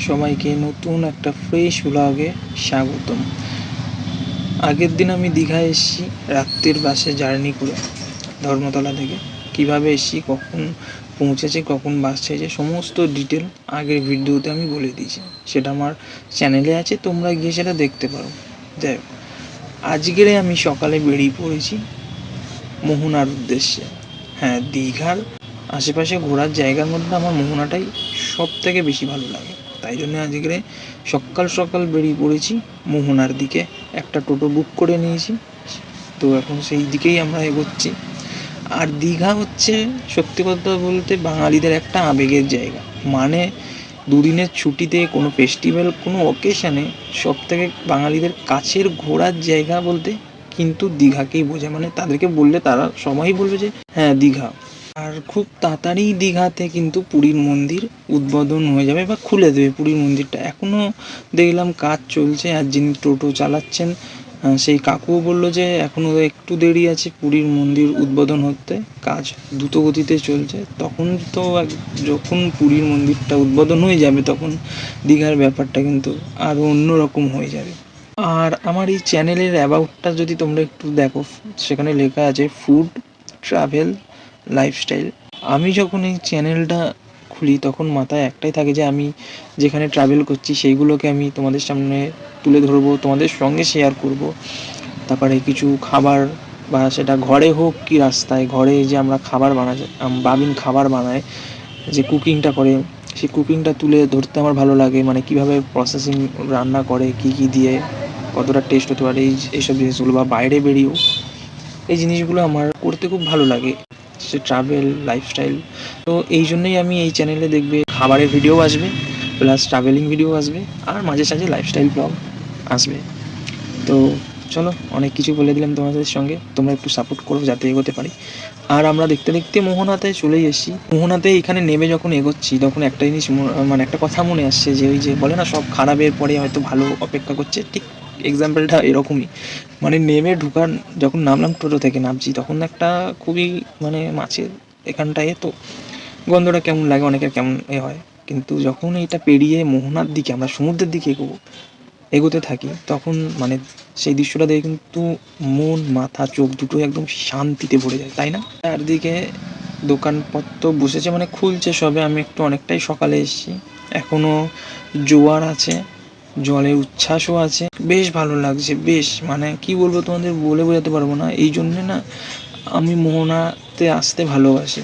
সবাইকে নতুন একটা ফ্রেশ ব্লগে স্বাগতম। আগের দিন আমি দীঘায় এসেছি, রাত্রির বাসে জার্নি করে। ধর্মতলা থেকে। কীভাবে এসেছি, কখন পৌঁছেছে, কখন বাস ছেড়েছে, সমস্ত ডিটেল আগের ভিডিওতে আমি বলে দিয়েছি। সেটা আমার চ্যানেলে আছে, তোমরা গিয়ে সেটা দেখতে পারো। যাই হোক, আজকের আমি সকালে বেরিয়ে পড়েছি মোহনার উদ্দেশ্যে। হ্যাঁ দীঘার আশেপাশে ঘোরার জায়গার মধ্যে আমার মোহনাটাই সব থেকে বেশি ভালো লাগে। তাই জন্য আজকে সকাল সকাল বেরিয়ে পড়েছি মোহনার দিকে। একটা টোটো বুক করে নিয়েছি। তো এখন সেই দিকেই আমরা এগোচ্ছি। আর দীঘা হচ্ছে সত্যি কথা বলতে বাঙালিদের একটা আবেগের জায়গা। মানে দুদিনের ছুটিতে কোনো ফেস্টিভ্যাল কোনো অকেশানে সব থেকে বাঙালিদের কাছের ঘোরার জায়গা বলতে কিন্তু দীঘাকেই বোঝায়। মানে তাদেরকে বললে তারা সবাই বলবে যে হ্যাঁ দীঘা। আর খুব তাড়াতাড়ি দীঘাতে কিন্তু পুরীর মন্দির উদ্বোধন হয়ে যাবে বা খুলে দেবে পুরীর মন্দিরটা। এখনও দেখলাম কাজ চলছে, আর যিনি টোটো চালাচ্ছেন সেই কাকুও বলল যে এখনও একটু দেরি আছে পুরীর মন্দির উদ্বোধন হতে, কাজ দ্রুত গতিতে চলছে। তখন তো যখন পুরীর মন্দিরটা উদ্বোধন হয়ে যাবে, তখন দীঘার ব্যাপারটা কিন্তু আরও অন্যরকম হয়ে যাবে। আর আমার এই চ্যানেলের অ্যাবাউটটা যদি তোমরা একটু দেখো, সেখানে লেখা আছে, ফুড ট্রাভেল লাইফস্টাইল আমি যখন এই চ্যানেলটা খুলি, তখন মাথায় একটাই থাকে যে, আমি যেখানে ট্রাভেল করছি, সেইগুলোকে আমি তোমাদের সামনে তুলে ধরবো, তোমাদের সঙ্গে শেয়ার করব। তারপরে কিছু খাবার বা সেটা ঘরে হোক কি রাস্তায়, ঘরে যে আমরা খাবার বানাই বাবিন খাবার বানায় যে কুকিংটা করে, সেই কুকিংটা তুলে ধরতে আমার ভালো লাগে। মানে কীভাবে প্রসেসিং রান্না করে, কি কি দিয়ে, কতটা টেস্ট হতে পারে, এই, এইসব জিনিসগুলো বা বাইরে বেরিয়েও, এই জিনিসগুলো আমার করতে খুব ভালো লাগে। সে ট্রাভেল লাইফস্টাইল তো এই জন্যই আমি এই চ্যানেলে দেখবে খাবারের ভিডিও আসবে প্লাস ট্রাভেলিং ভিডিও আসবে, আর মাঝে সাঝে লাইফস্টাইল ব্লগ আসবে। তো চলো, অনেক কিছু বলে দিলাম তোমাদের সঙ্গে, তোমরা একটু সাপোর্ট করো যাতে এগোতে পারি। আর আমরা দেখতে দেখতে মোহনাতে চলেই এসেছি। মোহনাতে এখানে নেমে যখন এগোচ্ছি, তখন একটা জিনিস মনে- একটা কথা মনে আসছে যে ওই যে বলে না, সব খারাপের পরে হয়তো ভালো অপেক্ষা করছে, ঠিক এক্সাম্পলটা এরকমই। মানে নেমে ঢুকার যখন নামলাম টোটো থেকে নামছি, তখন একটা খুবই মানে মাছের এখানটায় তো গন্ধটা কেমন লাগে, অনেকের কেমন এ হয়। কিন্তু যখন এটা পেরিয়ে মোহনার দিকে, আমরা সমুদ্রের দিকে এগোবো, এগোতে থাকি, তখন মানে সেই দৃশ্যটা দেখে কিন্তু মন, মাথা, চোখ দুটো একদম শান্তিতে ভরে যায়, তাই না? চারদিকে দোকানপত্র বসেছে মানে খুলছে সবে, আমি একটু অনেকটাই সকালে এসেছি। এখনও জোয়ার আছে, জলের উচ্ছ্বাসও আছে। বেশ ভালো লাগছে, বেশ। মানে কি বলব তোমাদের বলে বোঝাতে পারব না। এই জন্যে না আমি মোহনাতে আসতে ভালোবাসি।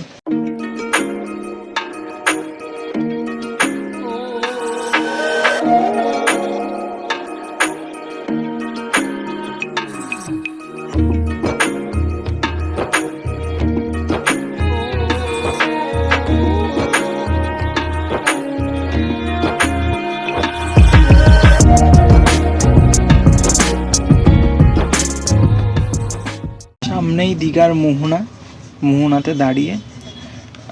সামনেই দীঘার মোহনা, মোহনাতে দাঁড়িয়ে।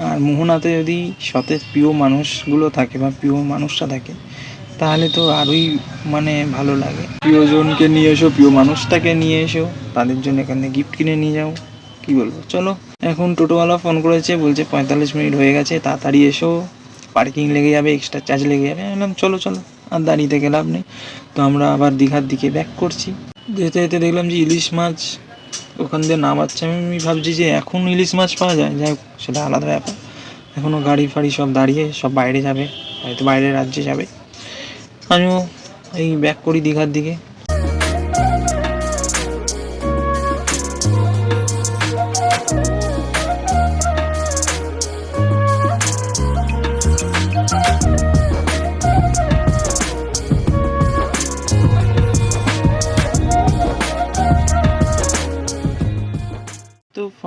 আর মোহনাতে যদি সতেজ, প্রিয় মানুষগুলো থাকে বা প্রিয় মানুষটা থাকে, তাহলে তো আরোই মানে ভালো লাগে। প্রিয়জনকে নিয়ে এসো, প্রিয় মানুষটাকে নিয়ে এসো, তাদের জন্য এখানে গিফট কিনে নিয়ে যাও। কি বলব? চলো, এখন টোটোওয়ালা ফোন করেছে, বলছে পঁয়তাল্লিশ মিনিট হয়ে গেছে, তাড়াতাড়ি এসো। পার্কিং লেগে যাবে এক্সট্রা চার্জ লেগে যাবে। বললাম, চলো চলো, আর দাঁড়িয়ে থেকে লাভ নেই। তো আমরা আবার দীঘার দিকে ব্যাক করছি। যেতে যেতে দেখলাম যে ইলিশ মাছ ওখান দিয়ে নামাচ্ছে। আমি ভাবছি যে এখন ইলিশ মাছ পাওয়া যায়। যাই হোক, সেটা আলাদা ব্যাপার। এখনও গাড়ি ফাড়ি সব দাঁড়িয়ে, সব বাইরে যাবে। হয়তো বাইরের রাজ্যে যাবে। আমিও এই ব্যাক করি দীঘার দিকে।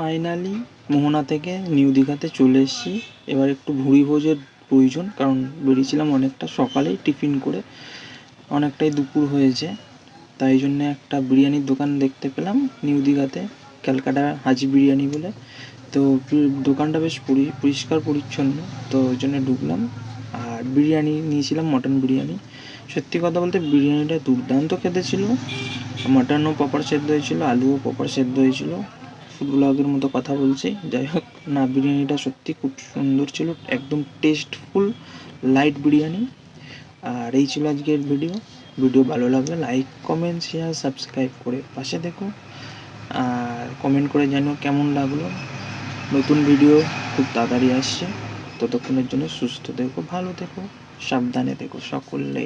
ফাইনালি মোহনা থেকে নিউ দীঘাতে চলে এসেছি। এবার একটু ভুড়ি ভোজের প্রয়োজন, কারণ বেরিয়েছিলাম অনেকটা সকালেই টিফিন করে। অনেকটাই দুপুর হয়েছে, তাই জন্য একটা বিরিয়ানির দোকান দেখতে পেলাম নিউ দীঘাতে, ক্যালকাটা হাজি বিরিয়ানি বলে। তো দোকানটা বেশ পরি- পরিষ্কার পরিচ্ছন্ন, তো ওই জন্য ঢুকলাম। আর বিরিয়ানি নিয়েছিলাম, মটন বিরিয়ানি। সত্যি কথা বলতে বিরিয়ানিটা দুর্দান্ত খেতে ছিল। মাটনও প্রপার সেদ্ধ হয়েছিল, আলুও প্রপার সেদ্ধ হয়েছিল। ফুড ব্লগের মতো কথা বলছি। যাই হোক, না, বিরিয়ানিটা সত্যি খুব সুন্দর ছিল, একদম টেস্টফুল লাইট বিরিয়ানি। আর এই ছিল আজকের ভিডিও ভিডিও ভালো লাগলে লাইক কমেন্ট শেয়ার সাবস্ক্রাইব করে পাশে দেখো। আর কমেন্ট করে জানো কেমন লাগল। নতুন ভিডিও খুব তাড়াতাড়ি আসছে। ততক্ষণের জন্য সুস্থ থেকো, ভালো থেকো, সাবধানে থেকো সকলে।